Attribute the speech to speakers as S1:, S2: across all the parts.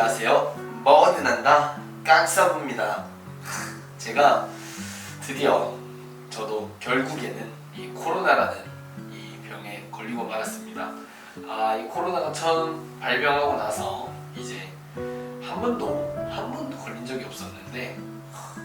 S1: 안녕하세요. 먹어도 난다 깡사부입니다. 제가 드디어 저도 결국에는 이 코로나라는 이 병에 걸리고 말았습니다. 아, 이 코로나가 처음 발병하고 나서 이제 한 번도 한 번도 걸린 적이 없었는데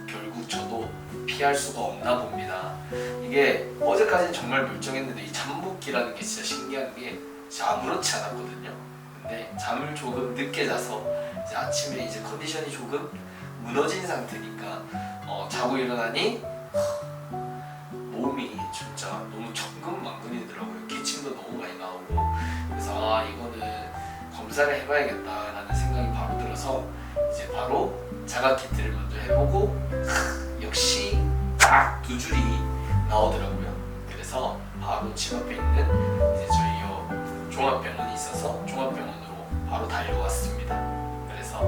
S1: 결국 저도 피할 수가 없나 봅니다. 이게 어제까지는 정말 멀쩡했는데 이 잠복기라는 게 진짜 신기한 게 진짜 아무렇지 않았거든요. 근데 잠을 조금 늦게 자서 이제 아침에 이제 컨디션이 조금 무너진 상태니까 어, 자고 일어나니 몸이 진짜 너무 천근만근이더라고요. 기침도 너무 많이 나오고 그래서 아 이거는 검사를 해봐야겠다라는 생각이 바로 들어서 이제 바로 자가 키트를 먼저 해보고 역시 딱 두 줄이 나오더라고요. 그래서 바로 집 앞에 있는 병원이 있어서 종합병원으로 바로 달려왔습니다. 그래서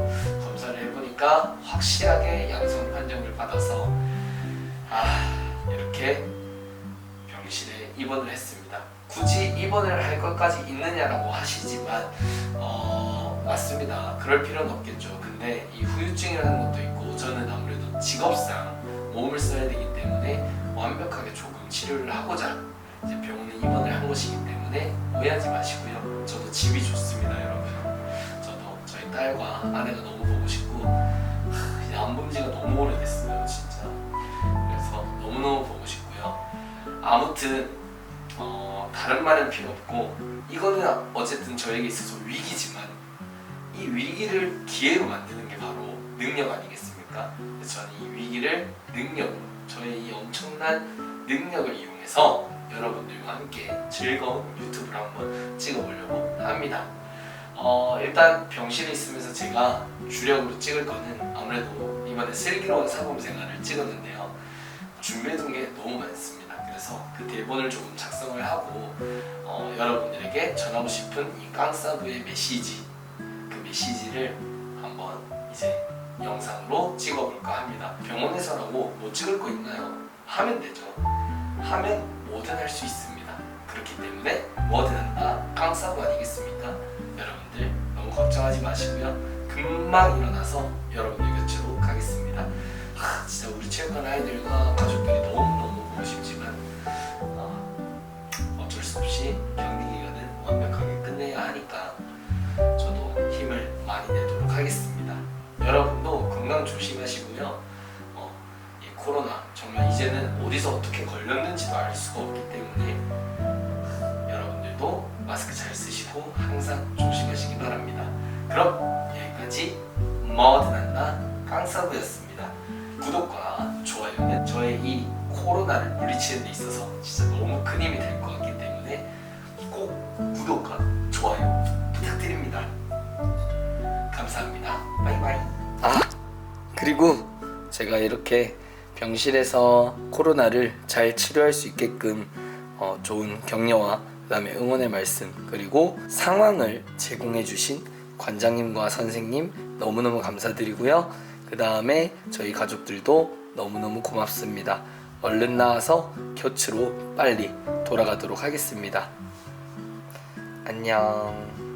S1: 검사를 해보니까 확실하게 양성 판정을 받아서 아 이렇게 병실에 입원을 했습니다. 굳이 입원을 할 것까지 있느냐라고 하시지만 어 맞습니다. 그럴 필요는 없겠죠. 근데 이 후유증이라는 것도 있고 저는 아무래도 직업상 몸을 써야 되기 때문에 완벽하게 조금 치료를 하고자 이제 병원에 입원을 한 것이기 때문에 오해하지 마시고요. 저도 집이 좋습니다, 여러분. 저도 저희 딸과 아내가 너무 보고 싶고 하, 이제 안본 지가 너무 오래됐어요, 진짜. 그래서 너무너무 보고 싶고요. 아무튼 어, 다른 말은 필요 없고 이거는 어쨌든 저에게 있어서 위기지만 이 위기를 기회로 만드는 게 바로 능력 아니겠습니까? 저는 이 위기를 능력으로 저의 이 엄청난 능력을 이용해서 여러분들과 함께 즐거운 유튜브를 한번 찍어보려고 합니다. 어, 일단 병실에 있으면서 제가 주력으로 찍을 거는 아무래도 이번에 슬기로운 사범 생활을 찍었는데요. 준비해둔 게 너무 많습니다. 그래서 그 대본을 조금 작성을 하고 어, 여러분들에게 전하고 싶은 이 깡사부의 메시지 그 메시지를 한번 이제 영상으로 찍어볼까 합니다. 병원에서라고 뭐 찍을 거 있나요? 하면 되죠. 하면 뭐든 할 수 있습니다. 그렇기 때문에 뭐든 한다 깡사부 아니겠습니까? 여러분들 너무 걱정하지 마시고요. 금방 일어나서 여러분들 곁으로 가겠습니다. 하, 진짜 우리 체육관 아이들과 가족들이 너무 코로나 정말 이제는 어디서 어떻게 걸렸는지도 알 수가 없기 때문에 여러분들도 마스크 잘 쓰시고 항상 조심하시기 바랍니다. 그럼 여기까지 한다 깡사부였습니다. 구독과 좋아요는 저의 이 코로나를 물리치는 데 있어서 진짜 너무 큰 힘이 될 것 같기 때문에 꼭 구독과 좋아요 부탁드립니다. 감사합니다. 바이바이. 아 그리고 제가 이렇게 병실에서 코로나를 잘 치료할 수 있게끔 어, 좋은 격려와 그다음에 응원의 말씀 그리고 상황을 제공해 주신 관장님과 선생님 너무너무 감사드리고요. 그다음에 저희 가족들도 너무너무 고맙습니다. 얼른 나와서 곁으로 빨리 돌아가도록 하겠습니다. 안녕.